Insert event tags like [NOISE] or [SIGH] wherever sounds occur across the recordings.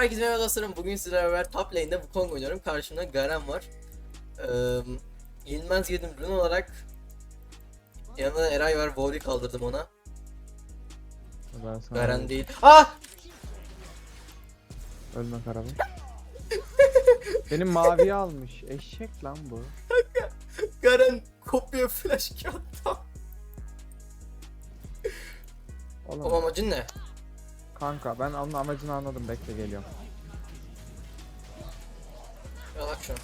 Herkese merhaba dostlarım. Bugün sizlerle beraber top lane'de Wukong oynuyorum. Karşımda Garen var. Ee, yenilmez girdim rune olarak. Yanına Eray var. Warwick kaldırdım ona. Ben sana Garen değil. Ah! Ölme araba. [LAUGHS] Benim maviyi almış. Eşek lan bu. Garen kopya flash attı. Oğlum O amacın ne? Kanka ben onun amacını anladım. Bekle geliyorum. Ya bak şunu.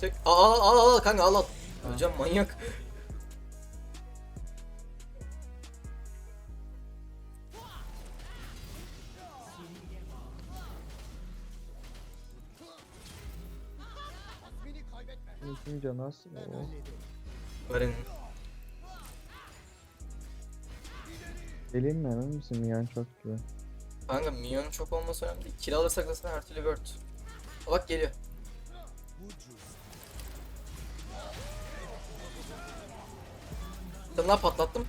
Tek... Al al al al kanka al al. Öleceğim manyak. İkinci canı. Oo. Garen. Geleyim mi emin misin? Yan çok gibi. Kanka minyon çok olması önemli değil. Kill alırsak zaten her türlü. Aa, Bak geliyor. Tamam patlattım.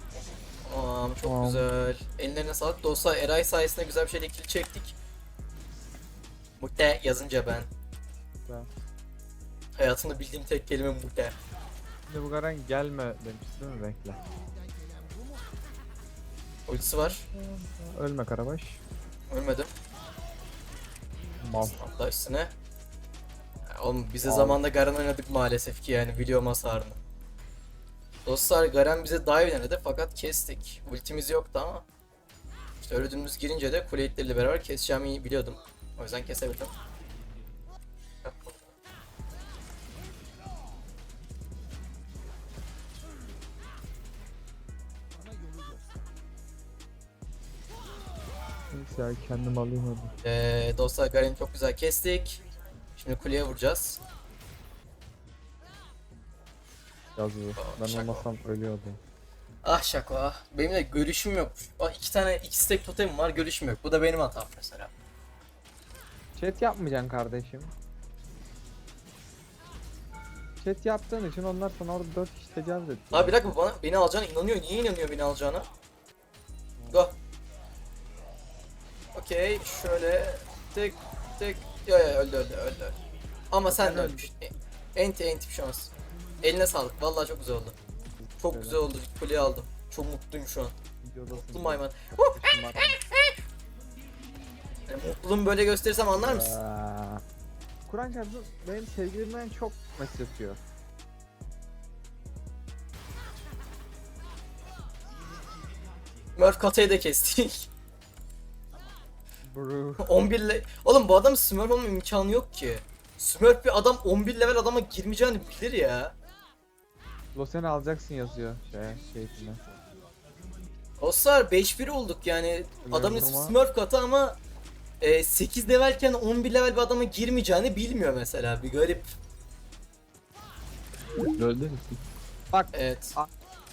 Tamam çok Tamam. güzel. Ellerine sağlık. Dostlar Eray sayesinde güzel bir şeyle kill çektik. Mute yazınca ben. Güzel. Hayatımda bildiğim tek kelime mute. Şimdi bu Garen gelme demişti değil mi? Bekle. Ultisi var. Ölme Karabaş. Ölmedim. Mal. Atla üstüne. Oğlum bize Abi. zamanda Garen oynadık maalesef ki yani biliyorum hasarını. Dostlar Garen bize dive denedi fakat kestik. Ultimiz yoktu ama. İşte öyle dümdüz girince de kule beraber keseceğimi biliyordum. O yüzden kesebildim. Neyse ya kendim alayım hadi. Ee, dostlar Garen'i çok güzel kestik. Şimdi kuleye vuracağız. Yazıyor. Ben şaka. olmasam ölüyordu. Ah şaka ah. Benim de görüşüm yok. Ah, iki tane iki stack totemim var görüşüm yok. Bu da benim hatam mesela. Chat yapmayacaksın kardeşim. Chat yaptığın için onlar sana orada 4 kişi tecavüz etti. Abi bir dakika bana beni alacağına inanıyor. Niye inanıyor beni alacağına? Go. Okey şöyle tek tek ya ya öldü öldü öldü. Ama sen de ölmüş. Enti enti bir şey olmaz. Eline sağlık. Vallahi çok güzel oldu. Çok güzel oldu. Kuleyi aldım. Çok mutluyum şu an. Mutlu maymun. Yani mutluluğumu böyle gösterirsem anlar mısın? Aa. Kur'an çarpsın benim sevgilimden çok mesaj yapıyor. Murph Kata'yı da kestik. Bro. [LAUGHS] 11 le... Oğlum bu adam Smurf olma imkanı yok ki. Smurf bir adam 11 level adama girmeyeceğini bilir ya. Losen'i alacaksın yazıyor şey şeyine. Dostlar 5-1 olduk yani. Adamın ismi Smurf katı ama e, 8 levelken 11 level bir adama girmeyeceğini bilmiyor mesela. Bir garip. Öldü mü? Bak Evet.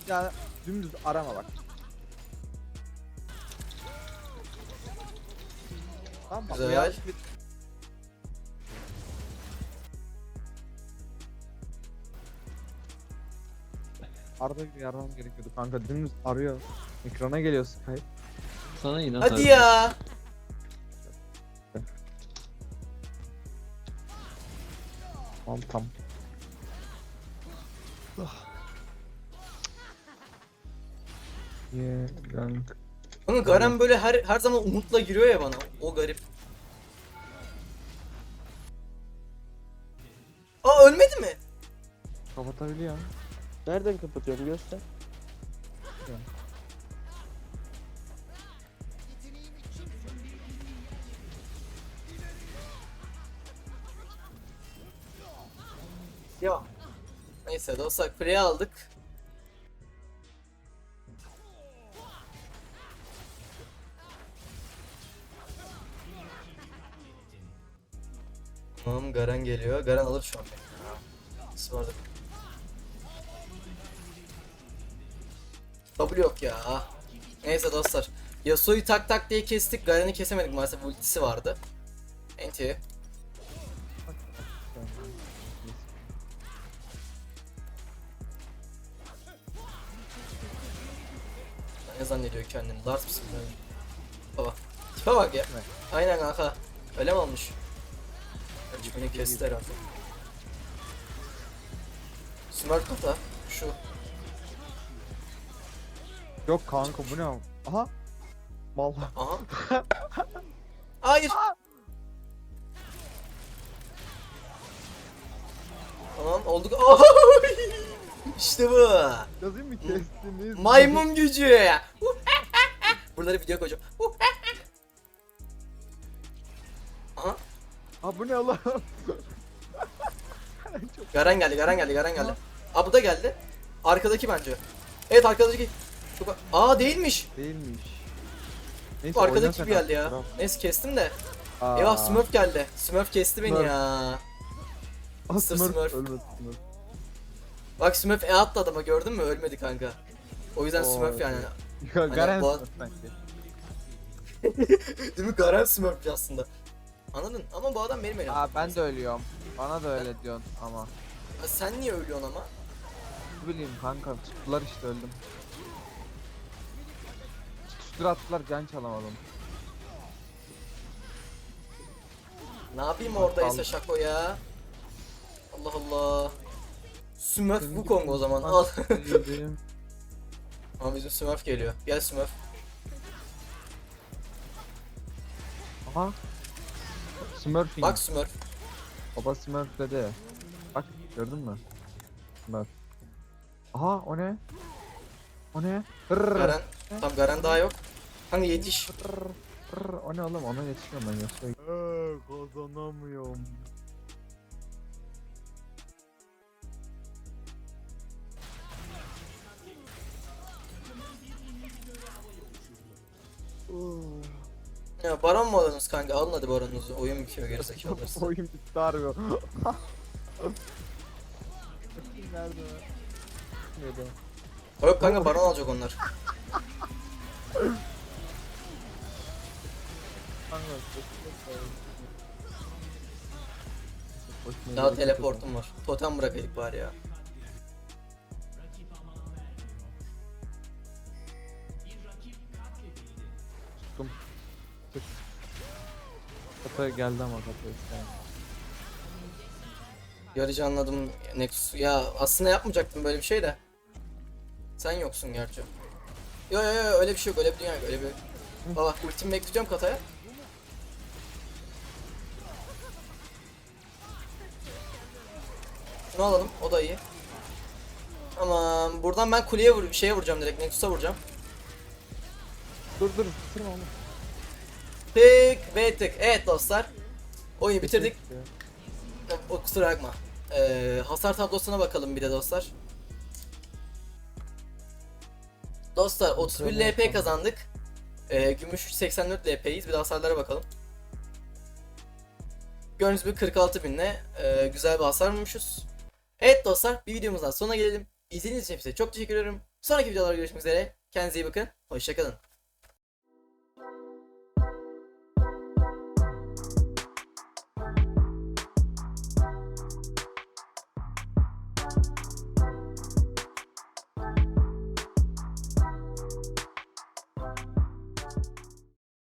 ya dümdüz arama bak. Tamam bak. Güzel. ya- Arada bir yaramam gerekiyordu kanka dümdüz arıyor. Ekrana geliyor Skype. Sana inan Hadi ya. Tamam tam. Yeah, gank. Ama Garen böyle her her zaman umutla giriyor ya bana. O garip. Aa ölmedi mi? Kapatabiliyor. Nereden kapatıyorum göster. Yok. Neyse dostlar kuleyi aldık. Tamam Garen geliyor. Garen alır şu an. Ismarladık. W yok ya. Neyse dostlar. Yasuo'yu tak tak diye kestik. Garen'i kesemedik maalesef ultisi vardı. Enti. Ne zannediyor kendini? Lars mısın? Baba. Tipe bak ya. Aynen kanka. Öyle mi olmuş? Beni kesti herhalde. Smurf kata. Şu. Yok kanka bu ne? Aha. Mal. Aha. [LAUGHS] Hayır. Tamam olduk. [LAUGHS] Oy! İşte bu. Yazayım mı kestiniz? Maymun gücü. [LAUGHS] Buraları video koyacağım. Bu ne lan? Garen geldi, Garen geldi, Garen geldi. Aa bu da geldi. Arkadaki bence. Evet arkadaki. Çok... Aa değilmiş. Değilmiş. Bu Neyse, oyna arkadaki gibi geldi ya. Neyse kestim de. Aa. Eyvah Smurf geldi. Smurf kesti beni Smurf. ya. Aa, Sır Smurf. Ölmedi Smurf. Bak Smurf E attı adama gördün mü? Ölmedi kanka. O yüzden Oo, Smurf yani. Ya, Garen bu- Smurf sanki. [LAUGHS] Değil mi? Garen Smurf aslında. Anladın? Ama bu adam benim elim. Aa ben de ölüyorum. Bana da öyle diyorsun ama. Ha, Sen niye ölüyorsun ama? Ne bileyim kanka tuttular işte öldüm. Tuttur attılar can çalamadım. Ne yapayım oradaysa şako ya? Allah Allah. Smurf Wukong gibi o zaman al. yedim. [LAUGHS] Ama bizim Smurf geliyor. Gel Smurf. Aha. Smurfing. Bak Smurf. Baba Smurf dedi. Bak gördün mü? Smurf. Aha o ne? O ne? Hırr, Garen. Tam Garen daha yok. Hani yetiş. O ne oğlum ona yetişiyorum ben yoksa. Eee kazanamıyorum. Ya baron mu alıyorsunuz kanka? Alın hadi baronunuzu. Oyun bitiyor gerizekalılar. [LAUGHS] Oyun bitti harbi. [LAUGHS] Nerede? Nerede? Yok kanka baron alacak onlar. Daha teleportum var. Totem bırakaydık bari ya. Kapı geldi ama kapı işte. Yarıcı anladım Nexus. Ya aslında yapmayacaktım böyle bir şey de. Sen yoksun gerçi. Yo yo yo öyle bir şey yok öyle bir dünya yok öyle bir. Baba ultimi bekleyeceğim kataya. Şunu alalım o da iyi. Aman buradan ben kuleye vur şeye vuracağım direkt Nexus'a vuracağım. Dur dur bitirme onu. Tık ve tık. Evet dostlar. Oyunu bitirdik. O kusura bakma. Ee, hasar tablosuna bakalım bir de dostlar. Dostlar 31 LP kazandık. Ee, gümüş 84 LP'yiz. Bir de hasarlara bakalım. Gördüğünüz gibi 46 binle e, güzel bir hasar bulmuşuz. Evet dostlar bir videomuzdan sonuna gelelim. İzlediğiniz için hepinize çok teşekkür ederim. Sonraki videolarda görüşmek üzere. Kendinize iyi bakın. Hoşçakalın.